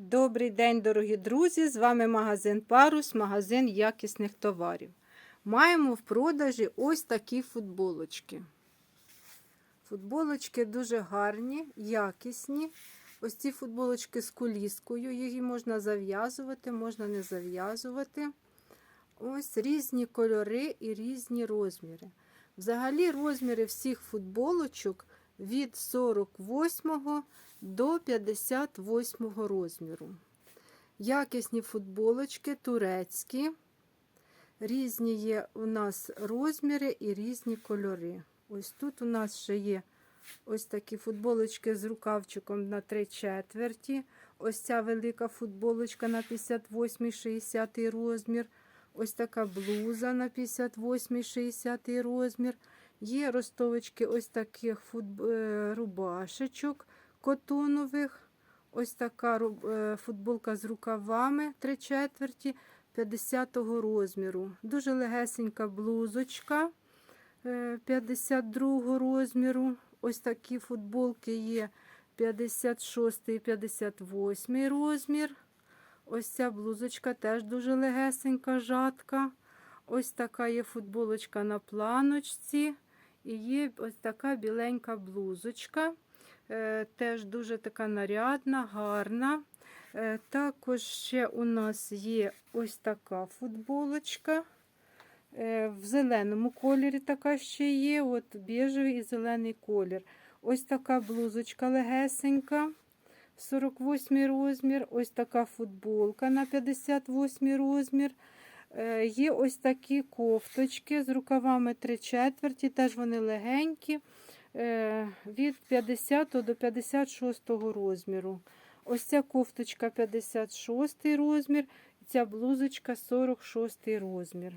Добрий день, дорогі друзі! З вами магазин Парус, магазин якісних товарів. Маємо в продажі ось такі футболочки. Футболочки дуже гарні, якісні. Ось ці футболочки з куліскою. Її можна зав'язувати, можна не зав'язувати. Ось різні кольори і різні розміри. Взагалі, розміри всіх футболочок від 48 до 58 розміру. Якісні футболочки турецькі. Різні є у нас розміри і різні кольори. Ось тут у нас ще є ось такі футболочки з рукавчиком на 3 четверті. Ось ця велика футболочка на 58-60 розмір. Ось така блуза на 58-60 розмір. Є ростовочки ось таких футб... е, рубашечок котонових. Ось така е, футболка з рукавами 3 четверті 50-го розміру. Дуже легесенька блузочка 52-го розміру. Ось такі футболки є 56 і 58 розмір. Ось ця блузочка теж дуже легесенька, жатка. Ось така є футболочка на планочці. І є ось така біленька блузочка. Е, теж дуже така нарядна, гарна. Е, також ще у нас є ось така футболочка. Е, в зеленому кольорі така ще є. От біжевий і зелений колір. Ось така блузочка легесенька. 48 розмір. Ось така футболка на 58 розмір. Є ось такі кофточки з рукавами 3 четверті, теж вони легенькі. Від 50 до 56 розміру. Ось ця кофточка 56 розмір, ця блузочка 46 розмір.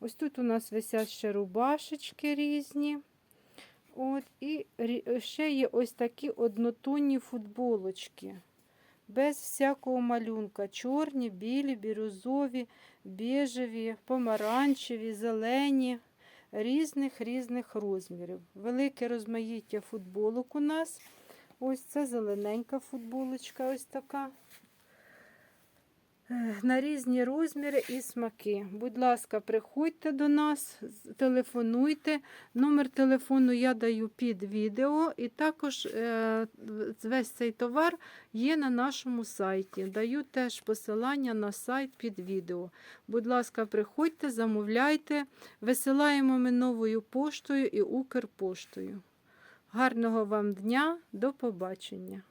Ось тут у нас висять ще рубашечки різні. От, І ще є ось такі однотонні футболочки. Без всякого малюнка. Чорні, білі, бірюзові, біжеві, помаранчеві, зелені, різних різних розмірів. Велике розмаїття футболок у нас. Ось це зелененька футболочка, ось така. На різні розміри і смаки. Будь ласка, приходьте до нас, телефонуйте. Номер телефону я даю під відео, і також е, весь цей товар є на нашому сайті. Даю теж посилання на сайт під відео. Будь ласка, приходьте, замовляйте. Висилаємо ми новою поштою і Укрпоштою. Гарного вам дня, до побачення!